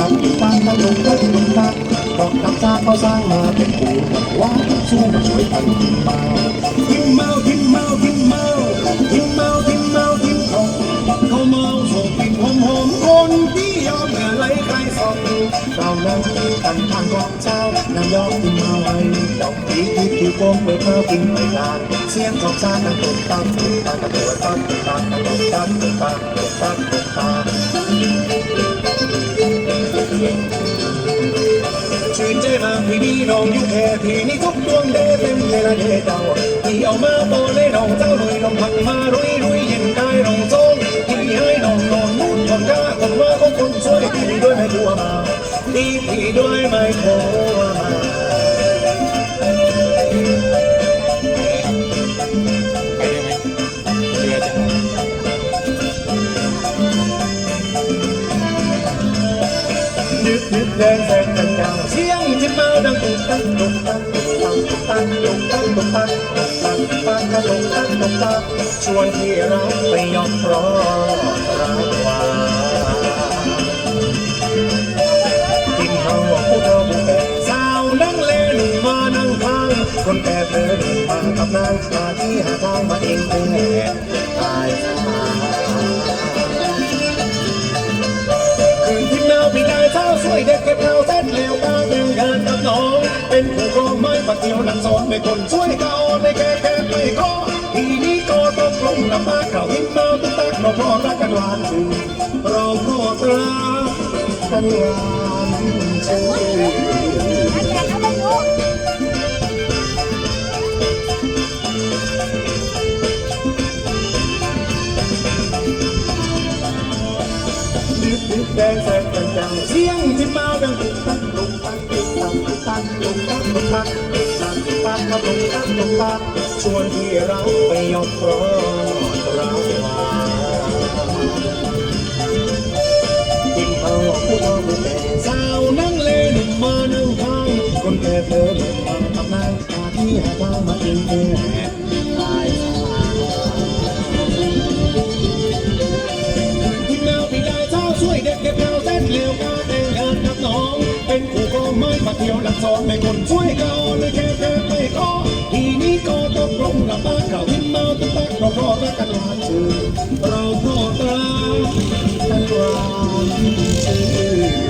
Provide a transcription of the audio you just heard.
ดังต้มตลกนตั้งมาดอกน้ำตาเขงสร้างมาเป็นปูกับว่าสู้มาช่วยกันกินเมากินเมากินเมากินเมากินเมากินเมากินของเขาเมาส่งกลิ่นหอมหอมคนที่ยอมเหนื่อยไหลใครส่งเรานั่งกันทางกองเจ้านางยอมกินเมาไว้ดอกผีที่ผิวโป่งเมื่อเธอกินไม่นานเสียงของชาติตั้งตุ่มตั้งตุ่มตั้งตุ่มตั้มตุ่มตั้งตุ่มตั้มตุ่มตั้งตุ่มตั้ม พี่น้องอยู่แค่พี่นี่ทุกดวงเดเต็มเวลาเดเจ้าพี่เอามาโตเลยน้องเจ้าลุยน้องพังมารุยรุยเย็นได้น้องโซ่พี่ให้น้องนอนนู่นคนกล้าคนว่าของคนช่วยพี่ด้วยไม่กลัวมาดีพี่ด้วยไม่กลัวมาดึกนึกเดินแสง ชวนที่เราไปยอมพราะรักวากินข้าวผู้เฒ่าผู้แก่สาวนั่งเล่นมานั่งข้างคนแก่เดินมากับนางมาที่หาทางมาเองเป็นแห่ตายคืนที่หนาวพี่ได้เท้าช่วยเด็กเก็บเท้าเส้นแล้ว ม้ปักเดียวนังสอนในคนช่วยเขาในแก่แก่ไม่ก็ทีนี้ก็ตกลงลำบากเขาหินเมาตุ้งแตักเราพอรักกันหวานชื่นเราพอรักกันหวานเชื่นดึกดึกแดงแสงกันจังเสียงที่มาดังตุกตักตุกตักตุกตัก ปักปิดปักปักมาตรงปักตรงปักชวนที่เราไปยกร้อนเราว่ากินเอาผู้เอาผู้แต่สาวนั่งเล่นมานั่งฟังคนแก่เธอมาทำนายอาที่หาทางมากินเอง มาเที่ยวหลักสอนไม่คนช่วยเขาเลยแค่แค่ไม่ก็ทีนี้ก็ตกลงหลับบ้านเขาทิ้งเมาตุ้ตักเราก็รักกันหลานชื่นเราก็รักกันหวานชื่น